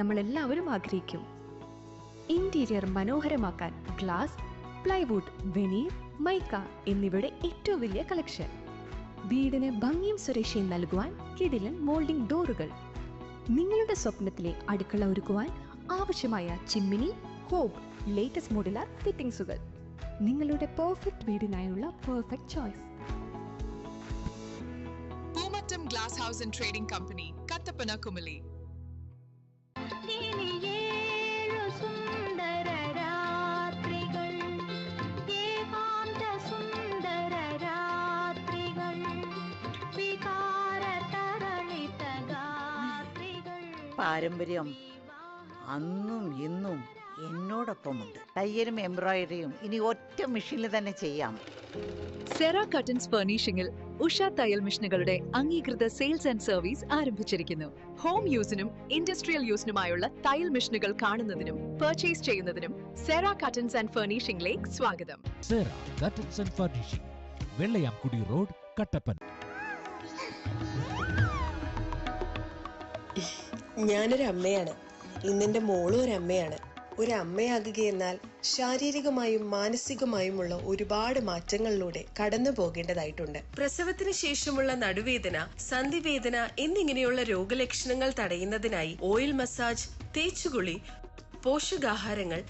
നമ്മൾ എല്ലാവരും ആഗ്രഹിക്കും. ഇന്റീരിയർ മനോഹരമാക്കാൻ ഗ്ലാസ് പ്ലൈവുഡ് വെനീർ മൈക്ക എന്നിവയുടെ ഏറ്റവും വലിയ കളക്ഷൻ വീടിന് ഭംഗിയും സുരക്ഷയും നൽകുവാൻ കിടിലൻ മോൾഡിംഗ് ഡോറുകൾ നിങ്ങളുടെ സ്വപ്നത്തിലെ അടുക്കള ഒരുക്കുവാൻ ആവശ്യമായ ചിമ്മിനി ഹോബ് ലേറ്റസ്റ്റ് മോഡുലാർ ഫിറ്റിംഗ്സുകൾ നിങ്ങളുടെ perfect വീടിനായുള്ള perfect choice Poomattam glass house and trading company Kattappana Kumily പാരമ്പര്യം അന്നും ഇന്നും എന്നോടൊപ്പമുണ്ട്. തയ്യലും എംബ്രോയിഡറിയും ഇനി ഒറ്റ മെഷീനിൽ തന്നെ ചെയ്യാം. സെറ കട്ടൻസ് ഫർണിഷിംഗിൽ ഉഷ തയ്യൽ മെഷീനുകളുടെ അംഗീകൃത സെയിൽസ് ആൻഡ് സർവീസ് ആരംഭിച്ചിരിക്കുന്നു. ഹോം യൂസിനും ഇൻഡസ്ട്രിയൽ യൂസിനുമായുള്ള തയ്യൽ മെഷീനുകൾ കാണുന്നതിനും പർച്ചേസ് ചെയ്യുന്നതിനും സെറ കട്ടൻസ് ആൻഡ് ഫർണിഷിംഗിലേക്ക് സ്വാഗതം. Sera curtains and furnishing Vellayamkudy road Kattappana. ഞാനൊരു അമ്മയാണ് ഇന്നെന്റെ മോളും ഒരു അമ്മയാണ് ഒരു അമ്മയാകുകയെന്നാൽ ശാരീരികമായും മാനസികമായുമുള്ള ഒരുപാട് മാറ്റങ്ങളിലൂടെ കടന്നു പോകേണ്ടതായിട്ടുണ്ട്. പ്രസവത്തിന് ശേഷമുള്ള നടുവേദന സന്ധിവേദന എന്നിങ്ങനെയുള്ള രോഗലക്ഷണങ്ങൾ തടയുന്നതിനായി ഓയിൽ മസാജ് തേച്ചുകുളി പോഷകാഹാരങ്ങൾ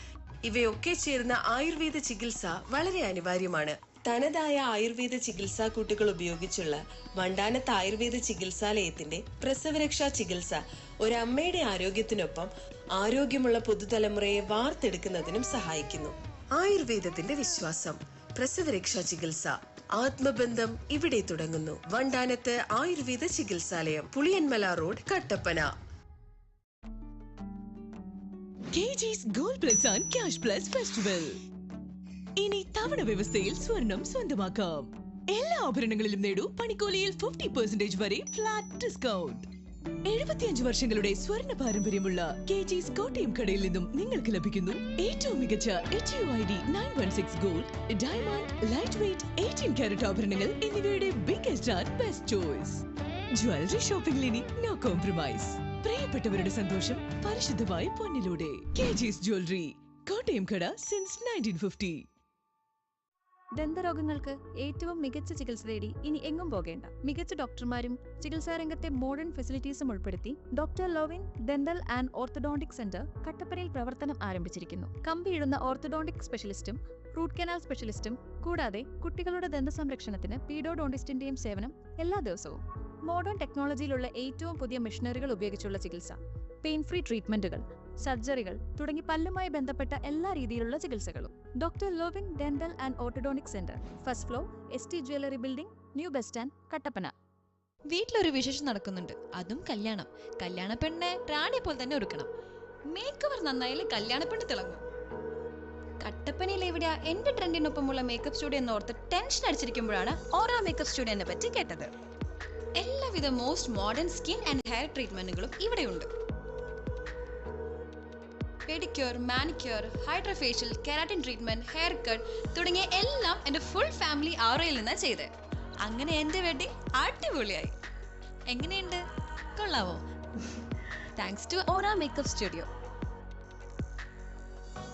ഇവയൊക്കെ ചേർന്ന ആയുർവേദ ചികിത്സ വളരെ അനിവാര്യമാണ്. തനതായ ആയുർവേദ ചികിത്സാ കൂട്ടുകൾ ഉപയോഗിച്ചുള്ള വണ്ടാനത്ത് ആയുർവേദ ചികിത്സാലയത്തിന്റെ പ്രസവരക്ഷാ ചികിത്സ ഒരമ്മയുടെ ആരോഗ്യത്തിനൊപ്പം ആരോഗ്യമുള്ള പുതുതലമുറയെ വാർത്തെടുക്കുന്നതിനും സഹായിക്കുന്നു. ആയുർവേദത്തിന്റെ വിശ്വാസം പ്രസവരക്ഷാ ചികിത്സ ആത്മബന്ധം ഇവിടെ തുടങ്ങുന്നു. Vandanath Ayurveda ചികിത്സാലയം Puliyanmala road Kattappana. KG's Gold plus and cash plus festival ഇനി തവണ വ്യവസ്ഥയിൽ സ്വർണം സ്വന്തമാക്കാം. എല്ലാ ആഭരണങ്ങളിലും നേടൂ പണിക്കോലിയിൽ ഫിഫ്റ്റി പെർസെന്റേജ് വരെ ഫ്ലാറ്റ് ഡിസ്കൗണ്ട് എഴുപത്തിയഞ്ച് വർഷങ്ങളുടെ സ്വർണ പാരമ്പര്യമുള്ള കെ ജി സ്കോട്ടിയം കടയിൽ നിന്നും നിങ്ങൾക്ക് ലഭിക്കുന്നു ഏറ്റവും മികച്ച H U I D nine one six gold diamond light weight eighteen carat ആഭരണങ്ങൾ എന്നിവയുടെ biggest and best choice jewellery ഷോപ്പിംഗിൽ ഇനി നോ കോംപ്രമൈസ് പ്രിയപ്പെട്ടവരുടെ സന്തോഷം പരിശുദ്ധമായി പൊന്നിലൂടെ. കെ ജിസ് ജ്വല്ലറി കോട്ടയം കട സിൻസ് നയന്റീൻ ഫിഫ്റ്റി ദന്തരോഗങ്ങൾക്ക് ഏറ്റവും മികച്ച ചികിത്സ തേടി ഇനി എങ്ങും പോകേണ്ട. മികച്ച ഡോക്ടർമാരും ചികിത്സാ രംഗത്തെ മോഡേൺ ഫെസിലിറ്റീസും ഉൾപ്പെടുത്തി doctor Lovin dental and orthodontic centre കട്ടപ്പനയിൽ പ്രവർത്തനം ആരംഭിച്ചിരിക്കുന്നു. കമ്പിയിടുന്ന ഓർത്തഡോണ്ടിക് സ്പെഷ്യലിസ്റ്റും റൂട്ട് കനാൽ സ്പെഷ്യലിസ്റ്റും കൂടാതെ കുട്ടികളുടെ ദന്ത സംരക്ഷണത്തിന് പീഡോഡോണ്ടിസ്റ്റിന്റെയും സേവനം എല്ലാ ദിവസവും. മോഡേൺ ടെക്നോളജിയിലുള്ള ഏറ്റവും പുതിയ മെഷീനറികൾ ഉപയോഗിച്ചുള്ള ചികിത്സ. പെയിൻ ഫ്രീ ട്രീറ്റ്മെന്റുകൾ സർജറികൾ തുടങ്ങി പല്ലുമായി ബന്ധപ്പെട്ട എല്ലാ രീതിയിലുള്ള ചികിത്സകളും. Doctor Lovin dental and orthodontic centre first floor S T jewellery building new bus stand Kattappana. വീട്ടിലൊരു വിശേഷം നടക്കുന്നുണ്ട്. അതും കല്യാണം. കല്യാണ പെണ്ണെ റാണിയെ പോലെ തന്നെ ഒരുക്കണം. മേക്കവർ നന്നായാലും കല്യാണ പെണ്ണ് തിളങ്ങും. കട്ടപ്പനയിൽ എവിടെയാ എന്റെ ട്രെൻഡിനൊപ്പമുള്ള മേക്കപ്പ് സ്റ്റുഡിയോ എന്ന് ഓർത്ത് ടെൻഷൻ അടിച്ചിരിക്കുമ്പോഴാണ് ഓറ മേക്കപ്പ് സ്റ്റുഡിയോനെ പറ്റി കേട്ടത്. എല്ലാവിധ most modern skin and hair ട്രീറ്റ്മെന്റുകളും ഇവിടെയുണ്ട്. Pedicure manicure hydrafacial keratin treatment hair cut തുടങ്ങിയ എല്ലാം എന്റെ ഫുൾ ഫാമിലി ആറയിൽ നിന്നാണ് ചെയ്തത് അങ്ങനെ എന്റെ വെഡിങ് അടിപൊളിയായി. എങ്ങനെയുണ്ട്? കൊള്ളാവോ? Thanks to Aura makeup studio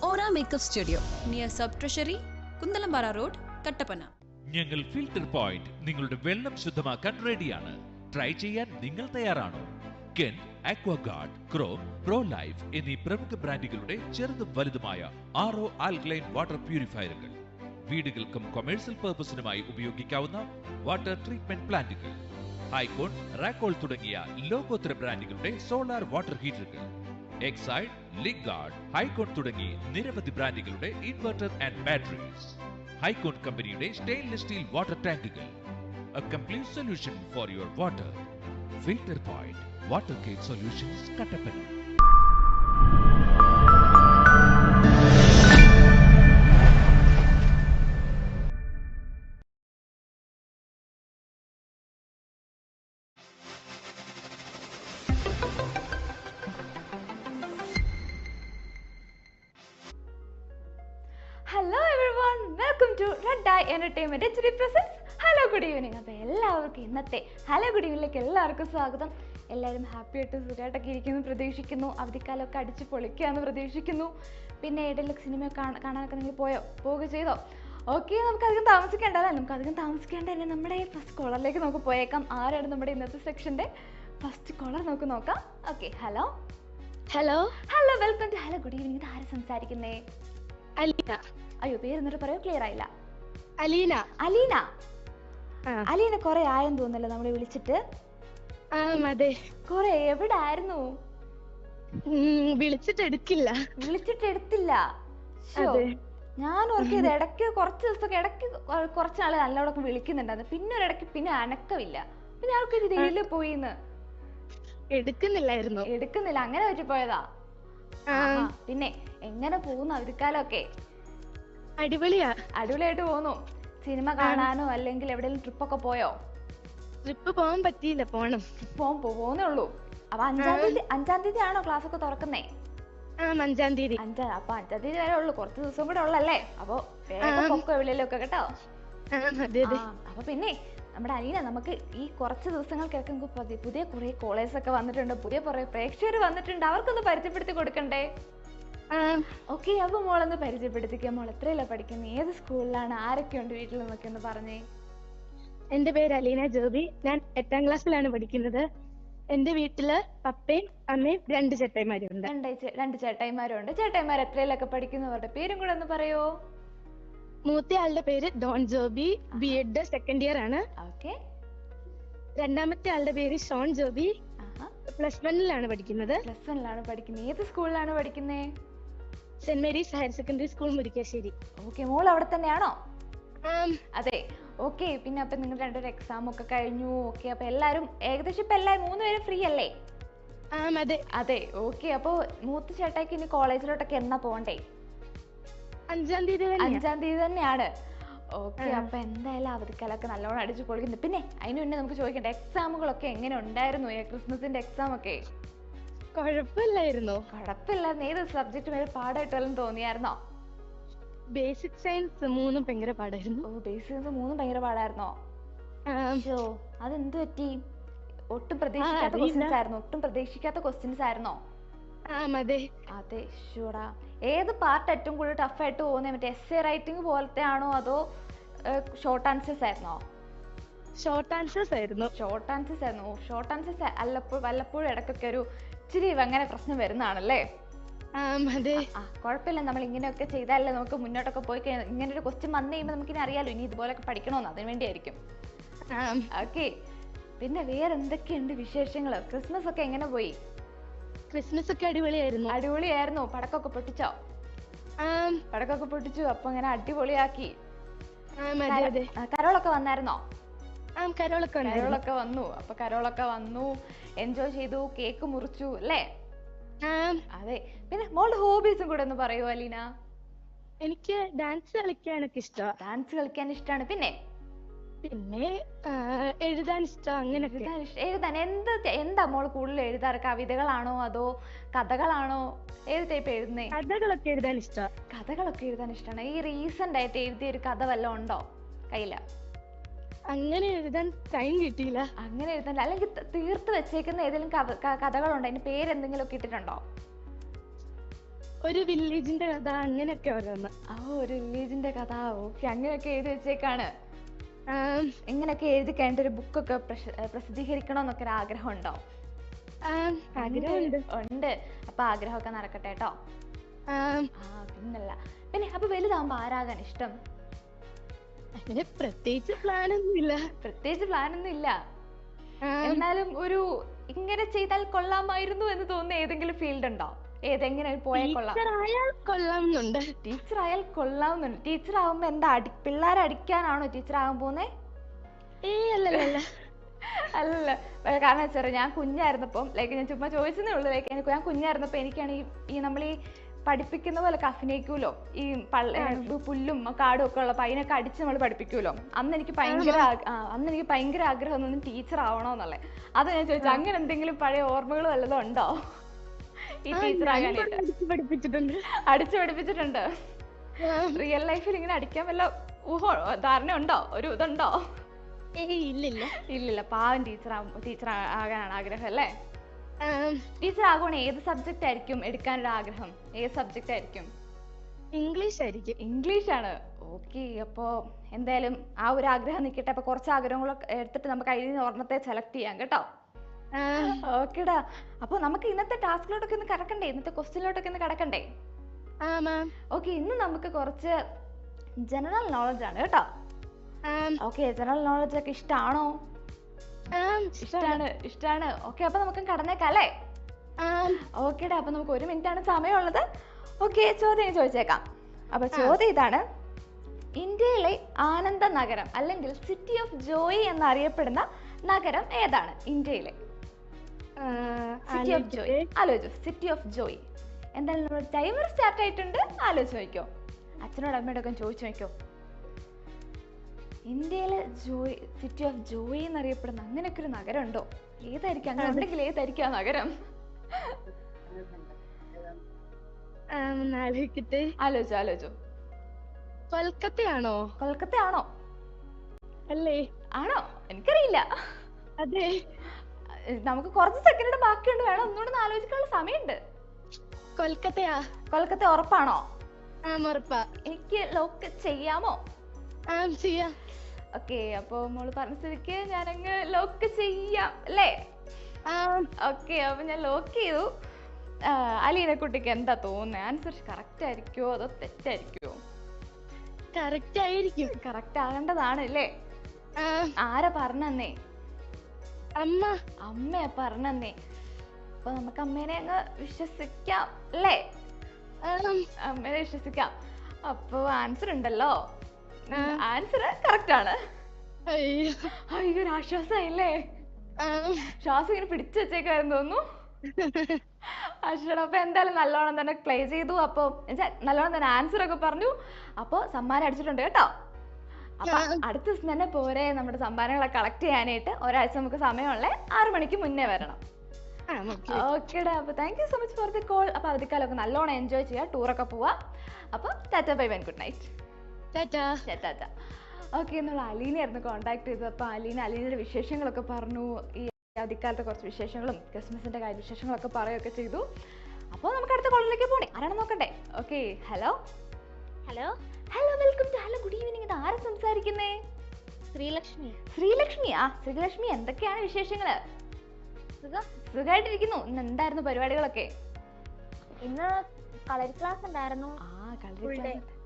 Aura makeup studio near sub treasury Kunthalampara road Kattappana ഞങ്ങൾ ഫിൽട്ടർ പോയിന്റ് നിങ്ങളുടെ വെള്ളം ശുദ്ധമാക്കാൻ റെഡിയാണ് ട്രൈ ചെയ്യാൻ നിങ്ങൾ തയ്യാറാണോ? അക്വാഗാർഡ് ക്രോ പ്രോ ലൈഫ് എന്നീ പ്രമുഖ ബ്രാൻഡുകളുടെ ചെറുതും വലുതുമായ ആർ ഒ ആൽക്ലൈൻ വാട്ടർ പ്യൂരിഫയറുകൾ. വീടുകൾക്കും കൊമേഴ്സ്യൽ പർപ്പസിനുമായി ഉപയോഗിക്കാവുന്ന വാട്ടർ ട്രീറ്റ്മെന്റ് പ്ലാന്റുകൾ ഹൈക്കോൺ റാക്കോൾ തുടങ്ങിയ ലോകോത്തര ബ്രാൻഡുകളുടെ സോളാർ വാട്ടർ ഹീറ്ററുകൾ എക്സൈഡ് ലിഗാർഡ് ഹൈക്കോൺ തുടങ്ങി നിരവധി ബ്രാൻഡുകളുടെ ഇൻവെർട്ടർ ആൻഡ് ബാറ്ററീസ് ഹൈക്കോൺ കമ്പനിയുടെ സ്റ്റെയിൻലെസ് സ്റ്റീൽ വാട്ടർ ടാങ്കുകൾ complete solution for your water filter point water gate solutions Kattappana hello everyone welcome to red eye entertainment H D presents hello good evening അപ്പോൾ എല്ലാവർക്കും ഇന്നത്തെ hello good ഈവനിങ്ങിലേക്ക് എല്ലാവർക്കും സ്വാഗതം. എല്ലാവരും happy ആയിട്ട് സുഖമായിട്ടൊക്കെ ഇരിക്കുന്നു. പ്രതീക്ഷിക്കുന്നു അവധിക്കാലമൊക്കെ അടിച്ച് പൊളിക്കുകയെന്ന് പ്രതീക്ഷിക്കുന്നു. പിന്നെ ഏതെങ്കിലും സിനിമ കാണാനൊക്കെ നിങ്ങൾ പോയോ? പോവുക ചെയ്തോ? ഓക്കെ നമുക്ക് അധികം താമസിക്കേണ്ട അല്ലേ? നമുക്ക് അധികം താമസിക്കേണ്ട തന്നെ നമ്മുടെ ഫസ്റ്റ് കോളറിലേക്ക് നമുക്ക് പോയേക്കാം. ആരാണ് നമ്മുടെ ഇന്നത്തെ സെക്ഷന്റെ ഫസ്റ്റ് കോളർ നമുക്ക് നോക്കാം. Okay hello hello hello welcome to hello good evening ഇത് ആരാ സംസാരിക്കുന്നേ? അലീന. അയ്യോ പേര് എന്നിട്ട് പറയോ ക്ലിയർ ആയില്ല. അലീന. അലീന. അലീന കുറെ ആയെന്ന് തോന്നല്ലോ നമ്മളെ വിളിച്ചിട്ട്. അതെ കൊറേ എവിടെ ആയിരുന്നു വിളിച്ചിട്ടെടുത്തില്ല. വിളിച്ചിട്ട് ഓർക്ക് ഞാൻ ഓർക്കിയത് ഇടയ്ക്ക് കുറച്ച് ദിവസമൊക്കെ ഇടയ്ക്ക് കുറച്ച് നാൾ നല്ലോണം വിളിക്കുന്നുണ്ടായിരുന്നു. പിന്നെ ഒരിടയ്ക്ക് പിന്നെ അനക്കമില്ല. പിന്നെ ആൾക്ക് ഇത് ഇതിൽ പോയിന്ന്. എടുക്കുന്നില്ലായിരുന്നു. എടുക്കുന്നില്ല. അങ്ങനെ പറ്റിപ്പോയതാ. പോയതാ പിന്നെ എങ്ങനെ പോകുന്നു അവധിക്കാലമൊക്കെ? അടിപൊളിയാ. അടിപൊളിയായിട്ട് പോകുന്നു. സിനിമ കാണാനോ അല്ലെങ്കിൽ എവിടെയെങ്കിലും ട്രിപ്പൊക്കെ പോയോ? ട്രിപ്പ് പോകാൻ പറ്റിയില്ല പോണം. പോകാൻ പോകുന്നേ ഉള്ളൂ. അപ്പൊ അഞ്ചാം തീയതി അഞ്ചാം തീയതി ആണോ ക്ലാസ് ഒക്കെ തുറക്കുന്നേ? ആ അഞ്ചാം തീയതി. അഞ്ചാം അപ്പൊ അഞ്ചാം തീയതി വരെ ഉള്ളൂ. കുറച്ച് ദിവസം കൂടെ ഉള്ളല്ലേ? അപ്പൊ. പൊക്കോ എവിടെയെങ്കിലും ഒക്കെ കേട്ടോ? അപ്പൊ പിന്നെ നമ്മുടെ അലീന നമുക്ക് ഈ കുറച്ച് ദിവസങ്ങൾക്കൊക്കെ നമുക്ക് പതി- പുതിയ കുറെ കോളേജ് ഒക്കെ വന്നിട്ടുണ്ട്. പുതിയ കുറെ പ്രേക്ഷകർ വന്നിട്ടുണ്ട്. അവർക്കൊന്ന് പരിചയപ്പെടുത്തി കൊടുക്കണ്ടേ? ഓക്കെ അപ്പൊ മോളൊന്ന് പരിചയപ്പെടുത്തിക്കുക മോൾ എത്രയല്ല പഠിക്കുന്നത് ഏത് സ്കൂളിലാണ് ആരൊക്കെ ഉണ്ട് വീട്ടിൽ എന്നൊക്കെ ഒന്ന് പറഞ്ഞേ. എന്റെ പേര് അലീന ജോബി. ഞാൻ എട്ടാം ക്ലാസ്സിലാണ് പഠിക്കുന്നത്. എന്റെ വീട്ടിൽ പപ്പയും അമ്മയും രണ്ട് ചേട്ടായിമാരുണ്ട് രണ്ട് രണ്ട് ചേട്ടായിമാരും ഉണ്ട് ചേട്ടായിമാർ എത്രയിലൊക്കെ പഠിക്കുന്നവരുടെ പേരും കൂടെ ഒന്ന് പറയോ? മൂത്തയാളുടെ പേര് Don Joby. B Ed second year ആണ്. ഓക്കെ. രണ്ടാമത്തെ ആളുടെ പേര് ഷോൺ ജോബി. പ്ലസ് വണ്ണിലാണ് പഠിക്കുന്നത്. പ്ലസ് വണ്ണിലാണ് പഠിക്കുന്നത് ഏത് സ്കൂളിലാണ് പഠിക്കുന്നത് saint Mary's higher secondary school Murickassery. Okay. മോൾ അവിടെ തന്നെയാണോ? അതെ. ഓക്കെ പിന്നെ അപ്പൊ നിങ്ങൾ രണ്ടൊരു എക്സാം ഒക്കെ കഴിഞ്ഞു. ഓക്കെ അപ്പൊ എല്ലാരും ഏകദേശം ഇപ്പൊ എല്ലാരും മൂന്നുപേരും ഫ്രീ അല്ലേ? അതെ. അതെ. ഓക്കെ അപ്പൊ മൂത്ത ചേട്ടായിക്ക് ഇനി കോളേജിലോട്ടൊക്കെ എന്നാ പോണ്ടേ അഞ്ചാം തീയതി അഞ്ചാം തീയതി തന്നെയാണ്. ഓക്കെ. അപ്പൊ എന്തായാലും അവധിക്കാലൊക്കെ നല്ലോണം അടിച്ചു പൊളിക്കുന്നു. പിന്നെ അതിന് മുന്നേ നമുക്ക് ചോദിക്കണ്ട എക്സാമുകളൊക്കെ എങ്ങനെ ഉണ്ടായിരുന്നു? ക്രിസ്മസിന്റെ എക്സാം ഒക്കെ? കുഴപ്പമില്ലായിരുന്നു. കുഴപ്പമില്ലായിരുന്നു. ഏത് സബ്ജക്റ്റ് വരെ പാടായിട്ട് വല്ലതും തോന്നിയായിരുന്നോ? ബേസിക് സയൻസ് മൂന്നും ഭയങ്കര പാടായിരുന്നു. ഓ ബേസിക് സയൻസ് മൂന്നും ഭയങ്കര പാടായിരുന്നോ? ഷോ അതെന്ത് പറ്റി? ഒട്ടും പ്രതീക്ഷിക്കാത്ത. ക്വസ്റ്റ്യൻസ് ആയിരുന്നു. ഒട്ടും പ്രതീക്ഷിക്കാത്ത ക്വസ്റ്റ്യൻസ് ആയിരുന്നോ? ആ അതെ. അതെ ഷൂടാ ഏത് പാർട്ട് ഏറ്റവും കൂടുതൽ ടഫ് ആയിട്ട് പോകുന്നത് മറ്റേ എസ് എ റൈറ്റിംഗ് പോലത്തെ ആണോ? അതോ ഷോർട്ട് ആൻസേഴ്സ് ആയിരുന്നോ? ഷോർട്ട് ആൻസേഴ്സ് ആയിരുന്നു. ഷോർട്ട് ആൻസേഴ്സ് ആയിരുന്നു. ഷോർട്ട് ആൻസേഴ്സ് വല്ലപ്പോഴും ഇടയ്ക്കൊക്കെ ഒരു ഇച്ചിരി അങ്ങനെ പ്രശ്നം വരുന്നതാണല്ലേ? കുഴപ്പമില്ല നമ്മൾ ഇങ്ങനെയൊക്കെ ചെയ്താലല്ലേ നമുക്ക് മുന്നോട്ടൊക്കെ പോയി കഴിഞ്ഞാൽ ഇങ്ങനെ ഒരു ക്വസ്റ്റ്യൻ വന്നു കഴിയുമ്പോൾ നമുക്കിനി അറിയാലോ ഇനി ഇതുപോലൊക്കെ പഠിക്കണമെന്ന് അതിന് വേണ്ടിയായിരിക്കും. ഓക്കെ പിന്നെ വേറെ എന്തൊക്കെയുണ്ട് വിശേഷങ്ങൾ ക്രിസ്മസ് ഒക്കെ എങ്ങനെ പോയി? ക്രിസ്മസ് ഒക്കെ അടിപൊളിയായിരുന്നു. അടിപൊളിയായിരുന്നു? പടക്കമൊക്കെ പൊട്ടിച്ചോ? പടക്കമൊക്കെ പൊട്ടിച്ചു അപ്പൊ അങ്ങനെ അടിപൊളിയാക്കി. കരോളൊക്കെ വന്നായിരുന്നോ? കരോളൊക്കെ കരോളൊക്കെ വന്നു. അപ്പൊ കരോളൊക്കെ വന്നു. എൻജോയ് ചെയ്തു കേക്ക് മുറിച്ചു അല്ലേ? അതെ. പിന്നെ മോളുടെ ഹോബീസും കൂടെ ഒന്ന് പറയുമോ അലീന? എനിക്ക് ഡാൻസ് കളിക്കാനൊക്കെ ഇഷ്ടമാണ് ഡാൻസ് കളിക്കാൻ ഇഷ്ടമാണ് പിന്നെ? പിന്നെ എഴുതാൻ ഇഷ്ടം അങ്ങനെ എഴുതാൻ ഇഷ്ട- എഴുതാൻ എന്ത് എന്താ മോൾ കൂടുതൽ എഴുതാറ്? കവിതകളാണോ അതോ കഥകളാണോ? ഏത് ടൈപ്പ് എഴുതുന്നേ? കഥകളൊക്കെ എഴുതാൻ ഇഷ്ടം. കഥകളൊക്കെ എഴുതാൻ ഇഷ്ടമാണ് ഈ റീസെന്റ് ആയിട്ട് എഴുതിയ ഒരു കഥ വല്ലതും ഉണ്ടോ? കയ്യില? അങ്ങനെ എഴുതാൻ ടൈം കിട്ടിയില്ല. അങ്ങനെ എഴുതാൻ അല്ലെങ്കിൽ തീർത്ത് വെച്ചേക്കുന്ന ഏതെങ്കിലും കഥകളുണ്ടോ? അതിന് പേര് എന്തെങ്കിലും ഒക്കെ ഇട്ടിട്ടുണ്ടോ? ഒരു വില്ലേജിന്റെ കഥ അങ്ങനെയൊക്കെ ഓരോന്ന്. ആ ഒരു വില്ലേജിന്റെ കഥ. ഓക്കെ അങ്ങനെയൊക്കെ എഴുതി വെച്ചേക്കാണ്. എങ്ങനെയൊക്കെ എഴുതി കഴിഞ്ഞിട്ട് ഒരു ബുക്കൊക്കെ പ്രസിദ്ധീകരിക്കണമെന്നൊക്കെ ഒരു ആഗ്രഹം ഉണ്ടോ ആം, ആഗ്രഹമുണ്ട്. ഉണ്ട്. അപ്പൊ ആഗ്രഹമൊക്കെ നടക്കട്ടെ കേട്ടോ. പിന്നല്ല. പിന്നെ അപ്പൊ വലുതാവുമ്പോ ആരാകാൻ ഇഷ്ടം? അങ്ങനെ പ്രത്യേകിച്ച് പ്ലാൻ ഒന്നുമില്ല പ്രത്യേകിച്ച് പ്ലാൻ ഒന്നും ഇല്ല എന്നാലും ഒരു ഇങ്ങനെ ചെയ്താൽ കൊള്ളാമായിരുന്നു എന്ന് തോന്നുന്ന ഏതെങ്കിലും ഫീൽഡ് ഉണ്ടോ ഏതെങ്ങനെ പോയാൽ കൊള്ളാം? കൊള്ളാമെന്നുണ്ട്. ടീച്ചർ ആയാൽ കൊള്ളാമെന്നുണ്ട്. ടീച്ചർ ആവുമ്പോ എന്താ അടി പിള്ളേരെ അടിക്കാനാണോ ടീച്ചർ ആകാൻ പോന്നേ ഏ അല്ലല്ല അല്ല കാരണം വെച്ചാൽ ഞാൻ കുഞ്ഞായിരുന്നപ്പം ലൈക്ക് ഞാൻ ചുമ്മാ ചോദിച്ചതേ ഉള്ളൂ. ലൈക്ക് ഞാൻ കുഞ്ഞായിരുന്നപ്പോ എനിക്കാണ് ഈ ഈ നമ്മൾ ഈ പഠിപ്പിക്കുന്ന പോലെ അഭിനയിക്കൂലോ? ഈ പള്ള പുല്ലും കാടും ഒക്കെ ഉള്ളപ്പോ അതിനൊക്കെ അടിച്ച് നമ്മൾ പഠിപ്പിക്കൂലോ? അന്ന് എനിക്ക് ഭയങ്കര അന്ന് എനിക്ക് ഭയങ്കര ആഗ്രഹം ഒന്നും ടീച്ചർ ആവണോന്നുള്ളേ അത് ഞാൻ ചോദിച്ചു അങ്ങനെ എന്തെങ്കിലും പഴയ ഓർമ്മകൾ വല്ലതും ഉണ്ടോ? ഈ ടീച്ചർ ആകാനായിട്ട്. അടിച്ച് പഠിപ്പിച്ചിട്ടുണ്ട്. അടിച്ചു പഠിപ്പിച്ചിട്ടുണ്ട്. റിയൽ ലൈഫിൽ ഇങ്ങനെ അടിക്കാൻ വല്ല ഊഹോ ധാരണ ഉണ്ടോ? ഒരു ഇതുണ്ടോ? ഇല്ലില്ല. ഇല്ലില്ല പാവം ടീച്ചർ ടീച്ചർ ആകാനാണ് ആഗ്രഹം അല്ലേ? ടീച്ചർ ആകുവാണ് ഏത് സബ്ജക്റ്റ് ആയിരിക്കും എടുക്കാനൊരു ആഗ്രഹം? ഏത് സബ്ജക്റ്റ് ആയിരിക്കും? ഇംഗ്ലീഷ് ആയിരിക്കും. ഇംഗ്ലീഷ് ആണ്. ഓക്കെ അപ്പോൾ എന്തായാലും ആ ഒരു ആഗ്രഹം നിൽക്കട്ടെ. അപ്പൊ കുറച്ച് ആഗ്രഹങ്ങളൊക്കെ എടുത്തിട്ട് നമുക്ക് അതിൽ നിന്ന് ഒരെണ്ണത്തെ സെലക്ട് ചെയ്യാം കേട്ടോ. ഓക്കേടാ അപ്പോൾ നമുക്ക് ഇന്നത്തെ ടാസ്കിലോട്ടൊക്കെ ഒന്ന് കടക്കണ്ടേ? ഇന്നത്തെ ക്വസ്റ്റ്യനിലോട്ടൊക്കെ ഒന്ന് കടക്കണ്ടേ? ആ മാം ഓക്കെ ഇന്ന് നമുക്ക് കുറച്ച് ജനറൽ നോളജ് ആണ് കേട്ടോ. ഓക്കെ ജനറൽ നോളജ് ഒക്കെ ഇഷ്ടമാണോ ഇഷ്ടമാണ് ഇഷ്ടമാണ് ഓക്കെ അപ്പൊ നമുക്ക് കടന്നേക്കാം അല്ലേ? ഓക്കേടാ അപ്പൊ നമുക്ക് ഒരു മിനിറ്റ് ആണ് സമയമുള്ളത്. ഓക്കെ ചോദ്യം ചോദിച്ചേക്കാം. അപ്പൊ ചോദ്യം ഇതാണ്. ഇന്ത്യയിലെ ആനന്ദ നഗരം അല്ലെങ്കിൽ സിറ്റി ഓഫ് ജോയ് എന്നറിയപ്പെടുന്ന നഗരം ഏതാണ് ഇന്ത്യയിലെ? സിറ്റി ഓഫ് ജോയി ആലോചിച്ചു. സിറ്റി ഓഫ് ജോയ് എന്തായാലും നമ്മുടെ ടൈമർ സ്റ്റാർട്ട് ആയിട്ടുണ്ട്. ആലോചിച്ച് നോക്കോ അച്ഛനോട് അമ്മയോടൊക്കെ ചോദിച്ചു നോക്കോ ഇന്ത്യയിലെ ജോയ് സിറ്റി ഓഫ് ജോയ് എന്നറിയപ്പെടുന്ന അങ്ങനെയൊക്കെ ഒരു നഗരം ഉണ്ടോ ഏതായിരിക്കും അങ്ങനെ ഉണ്ടെങ്കിൽ ഏതായിരിക്കും ആ നഗരം? ആലോചിക്കട്ടെ. ആലോചിച്ചു ആലോചിച്ചു. കൊൽക്കത്തയാണോ? കൊൽക്കത്തയാണോ? അല്ലേ? ആണോ? എനിക്കറിയില്ല. അതെ. നമുക്ക് കുറച്ച് സെക്കൻഡ് ബാക്കിയുണ്ട്. വേണം ഒന്നുകൂടെ ഒന്ന് ആലോചിക്കാനുള്ള സമയമുണ്ട്. കൊൽക്കത്തയാ? കൊൽക്കത്ത ഉറപ്പാണോ? എനിക്ക് ലോക്ക് ചെയ്യാമോ? ചെയ്യാം. ഓക്കെ അപ്പൊ മോൾ പറഞ്ഞ സ്ഥിതിക്ക് ഞാനങ്ങ് ലോക്ക് ചെയ്യാം അല്ലേ? ഓക്കെ അപ്പൊ ഞാൻ ലോക്ക് ചെയ്തു. അലീനെ അലീന കുട്ടിക്ക് എന്താ തോന്നുന്നത് ആൻസർ കറക്റ്റ് ആയിരിക്കുമോ അതോ തെറ്റായിരിക്കുമോ കറക്റ്റ് ആയിരിക്കും. കറക്റ്റ് ആകേണ്ടതാണ് അല്ലേ? ആരാ പറഞ്ഞന്നേ? അമ്മ. അമ്മയാ പറഞ്ഞന്നേ. അപ്പൊ നമുക്ക് അമ്മേനെ അങ്ങ് വിശ്വസിക്കാം അല്ലേ? അമ്മേനെ വിശ്വസിക്കാം. അപ്പൊ ആൻസർ ഉണ്ടല്ലോ. ആൻസർ കറക്റ്റ് ആണ്. അയ്യോ. ഒരു ആശ്വാസമായില്ലേ? ശ്വാസം ഇങ്ങനെ പിടിച്ചു വെച്ചേക്കായിരുന്നു തോന്നുന്നു. അശ്വട അപ്പൊ എന്തായാലും നല്ലോണം തന്നെ പ്ലേ ചെയ്തു. അപ്പൊ നല്ലോണം തന്നെ ആൻസർ ഒക്കെ പറഞ്ഞു. അപ്പൊ സമ്മാനം അടിച്ചിട്ടുണ്ട് കേട്ടോ. അപ്പൊ അടുത്ത ദിവസം തന്നെ പോരെ നമ്മുടെ സമ്മാനങ്ങളെ കളക്ട് ചെയ്യാനായിട്ട്. ഒരാഴ്ച നമുക്ക് സമയമുള്ള. ആറു മണിക്ക് മുന്നേ വരണം. ഓക്കേടാ അപ്പൊ thank you so much for the call അപ്പൊ അവധിക്കാലമൊക്കെ നല്ലോണം എൻജോയ് ചെയ്യാം. ടൂറൊക്കെ പോവാ. അപ്പൊ tata bye bye good night tata. Okay നമ്മൾ അലീനയായിരുന്നു കോൺടാക്ട് ചെയ്തത്. അപ്പൊ അലീന അലീനയുടെ വിശേഷങ്ങളൊക്കെ പറഞ്ഞു. ഈ അവധിക്കാലത്തെ കുറച്ച് വിശേഷങ്ങളും ക്രിസ്മസിന്റെ കാര്യ വിശേഷങ്ങളൊക്കെ പറയുകയൊക്കെ ചെയ്തു. അപ്പോൾ നമുക്ക് അടുത്ത കോളിലേക്ക് പോണേ. ആരാണ് നോക്കണ്ടേ? Okay hello hello hello welcome to hello good evening ഇത് ആരാ സംസാരിക്കുന്നേ? ശ്രീലക്ഷ്മി. ശ്രീലക്ഷ്മി? ആ ശ്രീലക്ഷ്മി എന്തൊക്കെയാണ് വിശേഷങ്ങൾ സുഖമായിട്ടിരിക്കുന്നു ഇന്ന് എന്തായിരുന്നു പരിപാടികളൊക്കെ? ഇന്ന് കളരി ക്ലാസ് ഉണ്ടായിരുന്നു. ആ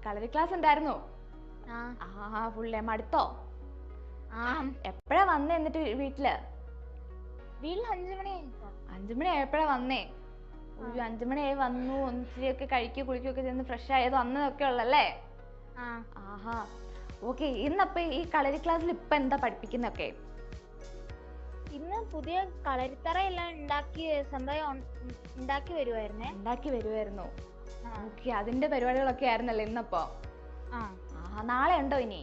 കളരി ക്ലാസ് ഉണ്ടായിരുന്നു. ആ. ഫുള്ളേ മടുത്തോ ആ. എപ്പോഴാ വന്നേ എന്നിട്ട് വീട്ടിൽ? വീട്ടിൽ അഞ്ചു മണി അഞ്ചു മണി ആയപ്പോഴാ വന്നേ. ഒരു അഞ്ചു മണിയായി വന്നു. ഒന്ന് ഇച്ചിരിയൊക്കെ കഴിക്കുക കുളിക്കുകയൊക്കെ ചെന്ന് ഫ്രഷ് ആയത് വന്നതൊക്കെ ഉള്ളല്ലേ? ആഹാ. ഓക്കെ ഇന്നപ്പൊ ഈ കളരി ക്ലാസ്സിൽ ഇപ്പൊ എന്താ പഠിപ്പിക്കുന്നൊക്കെ ഇന്ന് പുതിയ കളരിത്തറ എല്ലാം ഉണ്ടാക്കി സംഭവം ഉണ്ടാക്കി വരുവായിരുന്നേ. ഉണ്ടാക്കി വരുവായിരുന്നു. ഓക്കെ അതിന്റെ പരിപാടികളൊക്കെ ആയിരുന്നല്ലേ ഇന്നപ്പോ? ആ. നാളെ ഉണ്ടോ ഇനി?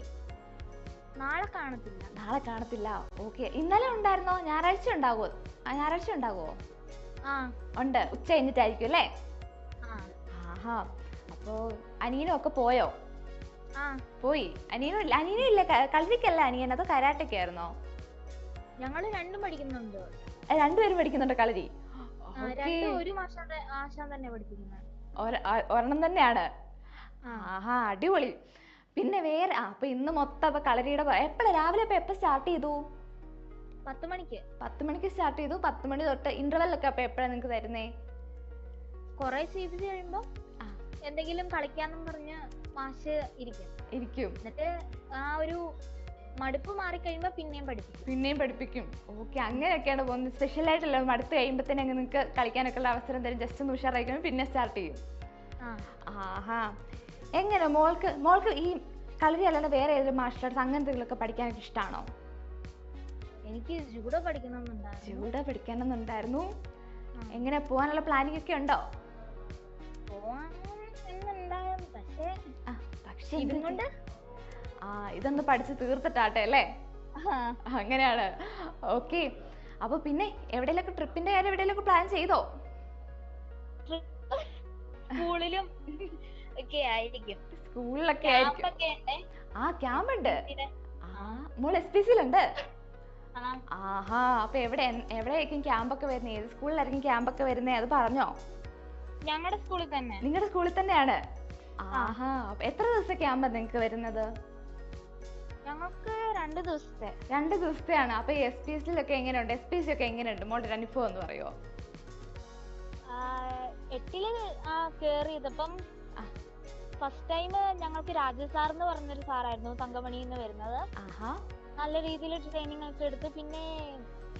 നാളെ കാണത്തില്ല. നാളെ കാണത്തില്ല. ഓക്കെ ഇന്നലെ ഉണ്ടായിരുന്നോ? ഞായറാഴ്ച ഉണ്ടാകുമോ ഞായറാഴ്ച ഉണ്ടാകുമോ ആ. ഉണ്ട്. ഉച്ച കഴിഞ്ഞിട്ടായിരിക്കും അല്ലേ? ആഹാ. അപ്പോ അനിയനും ഒക്കെ പോയോ? ആ. പോയി. അനിയനും ഇല്ല അനിയനും ഇല്ല. കളരിക്കല്ല അനിയൻ? അതോ കരാട്ടയ്ക്കായിരുന്നോ ഞങ്ങൾ രണ്ടും പഠിക്കുന്നുണ്ട്. രണ്ടുപേരും പഠിക്കുന്നുണ്ട് കളരി. ഒരു മാസം തന്നെ പഠിപ്പിക്കുന്നത് ഒരെണ്ണം തന്നെയാണ്. ആഹാ അടിപൊളി. പിന്നെ വേറെ ആ അപ്പൊ ഇന്ന് മൊത്തം അപ്പൊ കളരിയുടെ എപ്പോഴാ രാവിലെ അപ്പൊ എപ്പോ സ്റ്റാർട്ട് ചെയ്തു? പത്ത് മണിക്ക്. പത്ത് മണിക്ക് സ്റ്റാർട്ട് ചെയ്തു. പത്ത് മണി തൊട്ട് ഇന്റർവെല്ലൊക്കെ ഒക്കെ അപ്പൊ എപ്പോഴാ നിങ്ങക്ക് തരുന്നേ? കൊറേ സീരീസ് കഴിയുമ്പോ. എന്തെങ്കിലും കളിക്കാന്നും പറഞ്ഞ് മാഷ് ഇരിക്കും. ഇരിക്കും. എന്നിട്ട് ആ ഒരു മടുപ്പ് മാറി കഴിയുമ്പോ പിന്നെയും പഠിപ്പിക്കും. പിന്നെയും പഠിപ്പിക്കും. ഓക്കെ അങ്ങനെയൊക്കെയാണ് പോകുന്നത്. സ്പെഷ്യൽ ആയിട്ടല്ല മടുത്ത് കഴിയുമ്പോൾ അങ്ങ് നിങ്ങൾക്ക് കളിക്കാനൊക്കെ ഉള്ള അവസരം തരും. ജസ്റ്റ് ഒന്ന് ഉഷാറായിക്കുമ്പോൾ പിന്നെ സ്റ്റാർട്ട് ചെയ്യും. ആഹാ. എങ്ങനെ മോൾക്ക് മോൾക്ക് ഈ കളരി അല്ലാണ്ട് വേറെ ഏതെങ്കിലും മാർഷൽ ആർട്സ് അങ്ങനത്തെ പഠിക്കാനൊക്കെ ഇഷ്ടമാണോ എനിക്ക് ജൂഡോ പഠിക്കണമെന്നുണ്ടായിരുന്നു. ജൂഡോ പഠിക്കണമെന്നുണ്ടായിരുന്നു. എങ്ങനെ പോകാനുള്ള പ്ലാനിങ് ഒക്കെ ഉണ്ടോ? പക്ഷേ ആ, ഇതൊന്ന് പഠിച്ച് തീർത്തിട്ടാട്ടെ അല്ലേ? അങ്ങനെയാണ്. ഓക്കെ. അപ്പൊ പിന്നെ എവിടെയൊക്കെ ട്രിപ്പിന്റെ കാര്യം എവിടെയൊക്കെ പ്ലാൻ ചെയ്തോ? സ്കൂളിലും ഒക്കെ ആയിരിക്കും. സ്കൂളിലൊക്കെ ആയിരിക്കും. ആ ക്യാമ്പ് ഉണ്ട് മോൾ എസ് പി സിയിലുണ്ട്. ആഹാ അപ്പൊ എവിടെ എവിടെയായിരിക്കും ക്യാമ്പൊക്കെ വരുന്നത് ഏത് സ്കൂളിലായിരിക്കും ക്യാമ്പൊക്കെ വരുന്നത് അത് പറഞ്ഞോ? ഞങ്ങളുടെ സ്കൂളിൽ തന്നെ. നിങ്ങളുടെ സ്കൂളിൽ തന്നെയാണ്? ആഹാ അപ്പൊ എത്ര ദിവസത്തെ ക്യാമ്പാ നിങ്ങക്ക് വരുന്നത്? ഞങ്ങൾക്ക് രണ്ട് ദിവസത്തെ. രണ്ട് ദിവസത്തെയാണ്. അപ്പൊ എസ് പി എസിലൊക്കെ എങ്ങനെയുണ്ട്? എസ് പി എസ് ഒക്കെ എങ്ങനെയുണ്ട് മോളുടെ അനുഭവം എന്ന് പറയുമോ എട്ടിൽ കേറിയതപ്പം ഫസ്റ്റ് ടൈം ഞങ്ങൾക്ക് രാജേഷ് സാർ എന്ന് പറഞ്ഞൊരു സാറായിരുന്നു തങ്കമണി എന്ന് വരുന്നത്. ആഹാ. നല്ല രീതിയിൽ ട്രെയിനിങ് ഒക്കെ എടുത്ത് പിന്നെ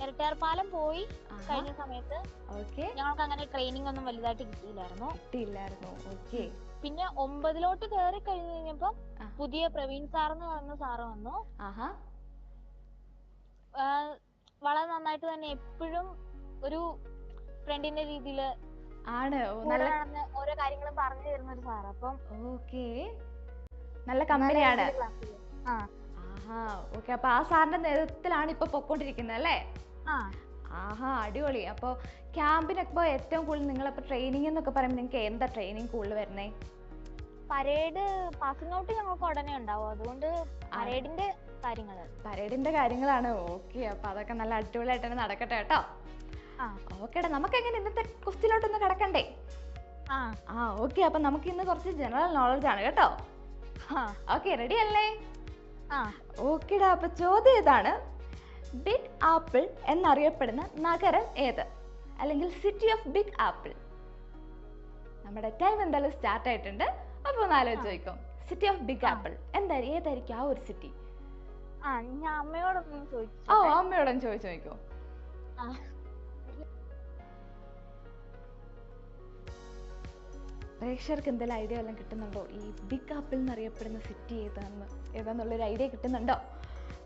ഇരട്ടയാർപാലം പോയി കഴിഞ്ഞ സമയത്ത് ഓക്കെ. ഞങ്ങൾക്ക് അങ്ങനെ ട്രെയിനിങ് ഒന്നും വലുതായിട്ട് കിട്ടിയില്ലായിരുന്നു. കിട്ടിയില്ലായിരുന്നു. ഓക്കെ. പിന്നെ ഒമ്പതിലോട്ട് കയറി കഴിഞ്ഞ് കഴിഞ്ഞപ്പോ പുതിയ പ്രവീൺ സാർ എന്ന് പറഞ്ഞ സാറ് വന്നു. ആഹാ. വളരെ നന്നായിട്ട് തന്നെ എപ്പോഴും ഒരു ഫ്രണ്ടിന്റെ രീതിയിൽ ആണ്. നല്ല ഓരോ കാര്യങ്ങളും പറഞ്ഞു തരുന്ന ഒരു സാർ അപ്പം ഓക്കെ. നല്ല കമ്പനിയാണ് ആഹാ ഓക്കെ. അപ്പൊ ആ സാറിന്റെ നേതൃത്വത്തിലാണ് ഇപ്പൊ പൊക്കോണ്ടിരിക്കുന്നത് അല്ലേ? ആഹാ അടിപൊളി. അപ്പൊ ക്യാമ്പിനൊക്കെ ഏറ്റവും കൂടുതൽ നിങ്ങളപ്പോ ട്രെയിനിങ് എന്നൊക്കെ പറയുമ്പോൾ നിങ്ങൾക്ക് എന്താ ട്രെയിനിങ് കൂടുതൽ വരുന്നേ? പരേഡ് പാസിംഗ് ഔട്ട് ഞങ്ങൾക്ക് ഉടനെ ഉണ്ടാവും. അതുകൊണ്ട് പരേഡിന്റെ കാര്യങ്ങൾ. പരേഡിന്റെ കാര്യങ്ങളാണ്. ഓക്കെ. അപ്പൊ അതൊക്കെ നല്ല അടിപൊളിയായിട്ട് തന്നെ നടക്കട്ടെ കേട്ടോ. ഓക്കേടാ നമുക്ക് എങ്ങനെ ഇന്നത്തെ ക്വസ്റ്റിലോട്ടൊന്ന് കിടക്കണ്ടേ? ആ ആ ഓക്കെ അപ്പൊ നമുക്ക് ഇന്ന് കുറച്ച് ജനറൽ നോളജ് ആണ് കേട്ടോ. ഓക്കെ റെഡി അല്ലേ? ഓക്കെടാ അപ്പൊ ചോദ്യം ഇതാണ്. ബിഗ് ആപ്പിൾ എന്നറിയപ്പെടുന്ന നഗരം ഏത്? അല്ലെങ്കിൽ സിറ്റി ഓഫ് ബിഗ് ആപ്പിൾ നമ്മുടെ ടൈം എന്തായാലും സ്റ്റാർട്ട് ആയിട്ടുണ്ട്. അപ്പൊ ഒന്ന് ആലോചിച്ച് നോക്കാം സിറ്റി ഓഫ് ബിഗ് ആപ്പിൾ എന്തായാലും ഏതായിരിക്കും ആ ഒരു സിറ്റി ആ അമ്മയോടൊന്നും ചോദിച്ചു ഓ അമ്മയോടൊന്നും ചോദിച്ചു നോക്കോ. പ്രേക്ഷകർക്ക് എന്തെങ്കിലും ഐഡിയ എല്ലാം കിട്ടുന്നുണ്ടോ? ഈ ബിഗ് ആപ്പിൾ എന്നറിയപ്പെടുന്ന സിറ്റി ഏതാണെന്ന് ഏതാന്നുള്ളൊരു ഐഡിയ കിട്ടുന്നുണ്ടോ?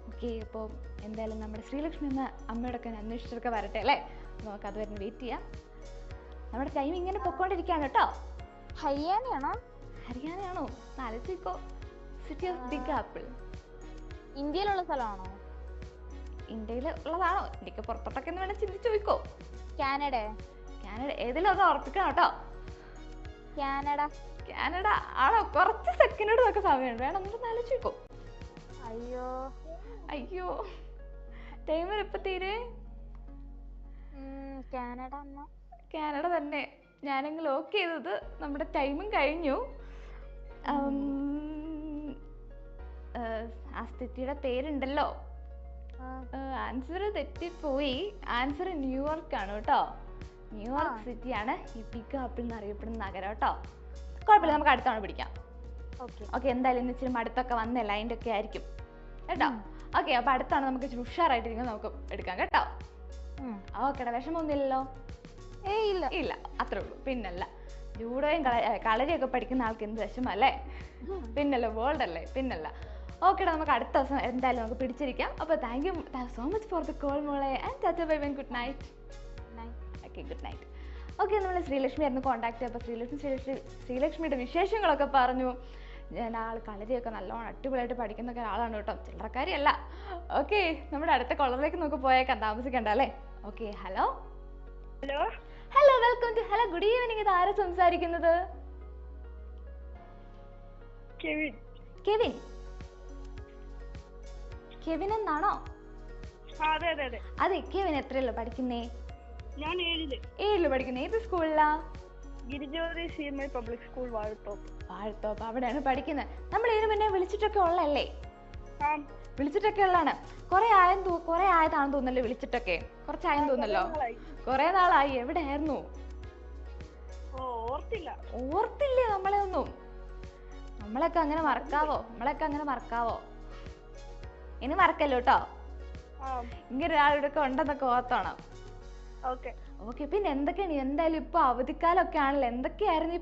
ഓക്കെ അപ്പോൾ എന്തായാലും നമ്മുടെ ശ്രീലക്ഷ്മി എന്ന അമ്മയോടൊക്കെ അന്വേഷിച്ചൊക്കെ വരട്ടെ അല്ലേ? നമുക്ക് അത് വരുന്ന വെയിറ്റ് ചെയ്യാം. നമ്മുടെ ടൈം ഇങ്ങനെ പൊക്കോണ്ടിരിക്കുകയാണ് കേട്ടോ. ഹരിയാനയാണോ? ഹരിയാനയാണോ? ആലോചിക്കോ സിറ്റി ഓഫ് ബിഗ് ആപ്പിൾ ഇന്ത്യയിലുള്ള സ്ഥലമാണോ? ഇന്ത്യയിൽ ഉള്ളതാണോ? ഇന്ത്യയ്ക്ക് പുറത്തോട്ടൊക്കെ എന്ന് വേണേൽ ചിന്തിച്ചു നോക്കോ കാനഡ. കാനഡ ഏതിലും അത് ഉറപ്പിക്കണം കേട്ടോ. കാനഡ. കാനഡ? ആണോ? കുറച്ച് സെക്കൻഡോട് സമയമുണ്ട്. വേണം എന്നിട്ട് ആലോചിച്ച് വെക്കും അയ്യോ. അയ്യോ. ടൈമർ എപ്പോ തീരെ? കാനഡ കാനഡ തന്നെ. ഞാനങ്ങ് ലോക്ക് ചെയ്തത് നമ്മുടെ ടൈമും കഴിഞ്ഞു. ആ സ്ഥിതിയുടെ പേരുണ്ടല്ലോ. ആൻസർ തെറ്റിപ്പോയി. ആൻസർ ന്യൂയോർക്ക് ആണ് കേട്ടോ. ന്യൂയോർക്ക് ആണ് ഈ പിക്ക് ആപ്പിൾ എന്ന് അറിയപ്പെടുന്ന നഗരം കേട്ടോ. കുഴപ്പമില്ല നമുക്ക് അടുത്ത തവണ പിടിക്കാം. ഓക്കെ ഓക്കെ എന്തായാലും ഇന്ന് ഇച്ചിരി മടുത്തൊക്കെ വന്നല്ല അതിന്റെ ഒക്കെ ആയിരിക്കും. കേട്ടോ? ഓക്കെ അപ്പൊ അടുത്താണ് നമുക്ക് ഇച്ചിരി ഉഷാറായിട്ടിരിക്കുന്നത് നമുക്ക് എടുക്കാം കേട്ടോ. ഓക്കെടാ വിഷമമൊന്നുമില്ലല്ലോ ഏ ഇല്ല. ഇല്ല അത്രേ ഉള്ളൂ. പിന്നല്ല ജൂഡോയും കള കളരിയൊക്കെ പഠിക്കുന്ന ആൾക്ക് എന്ത് വിഷമല്ലേ? പിന്നല്ല വേൾഡ് അല്ലേ? പിന്നല്ല. ഓക്കെടാ നമുക്ക് അടുത്ത ദിവസം എന്തായാലും നമുക്ക് പിടിച്ചിരിക്കാം. അപ്പോൾ thank you so much for the call മോളെ. And bye bye good night okay good night okay നമ്മൾ ശ്രീലക്ഷ്മി ആയിരുന്നു കോൺടാക്ട് അപ്പോൾ ശ്രീലക്ഷ്മി ശ്രീലക്ഷ്മി ശ്രീലക്ഷ്മിയുടെ വിശേഷങ്ങളൊക്കെ പറഞ്ഞു. ഞാൻ ആൾ കളരിയൊക്കെ നല്ലോണം അടിപൊളിയായിട്ട് പഠിക്കുന്ന ഒരാളാണ് കേട്ടോ. ചില്ലറക്കാരിയല്ല. ഓക്കെ നമ്മുടെ അടുത്ത കോളറിലേക്ക് നമുക്ക് പോയേക്കാം. താമസിക്കണ്ട അല്ലേ? Okay hello? Hello? Hello welcome to hello good evening ഇത് ആരാ സംസാരിക്കുന്നത്? കെവിൻ. കെവിൻ? കെവിൻ എന്നാണോ? അതെ കെവിൻ എത്രയല്ലോ പഠിക്കുന്നേ? ഞാൻ ഏഴിൽ. ഏഴിൽ പഠിക്കുന്നേ. ഏത് സ്കൂളിലാ? Girijyothi C M I public school Vazhathope. Vazhathope. അവിടെയാണ് പഠിക്കുന്നത് നമ്മൾ ഇതിനു മുന്നേ വിളിച്ചിട്ടൊക്കെ ഉള്ളല്ലേ വിളിച്ചിട്ടൊക്കെ ഉള്ളതാണ്. കുറെ തോ കുറെ ആയതാണെന്ന് തോന്നല്ലേ വിളിച്ചിട്ടൊക്കെ. കുറച്ചായെന്ന് തോന്നല്ലോ. കുറെ നാളായി. എവിടെയായിരുന്നു? ഓർത്തില്ല. ഓർത്തില്ലേ നമ്മളെ ഒന്നും നമ്മളൊക്കെ അങ്ങനെ മറക്കാവോ? നമ്മളൊക്കെ അങ്ങനെ മറക്കാവോ? ഇനി മറക്കല്ലോ കേട്ടോ ഇങ്ങനെ ഒരാളുടെ ഉണ്ടെന്നൊക്കെ ഓർത്തോണം. ഓക്കെ. പിന്നെ എന്തൊക്കെയാണ്? എന്തായാലും ഇപ്പൊ അവധിക്കാലമൊക്കെ ആണല്ലോ. എന്തൊക്കെയായിരുന്നു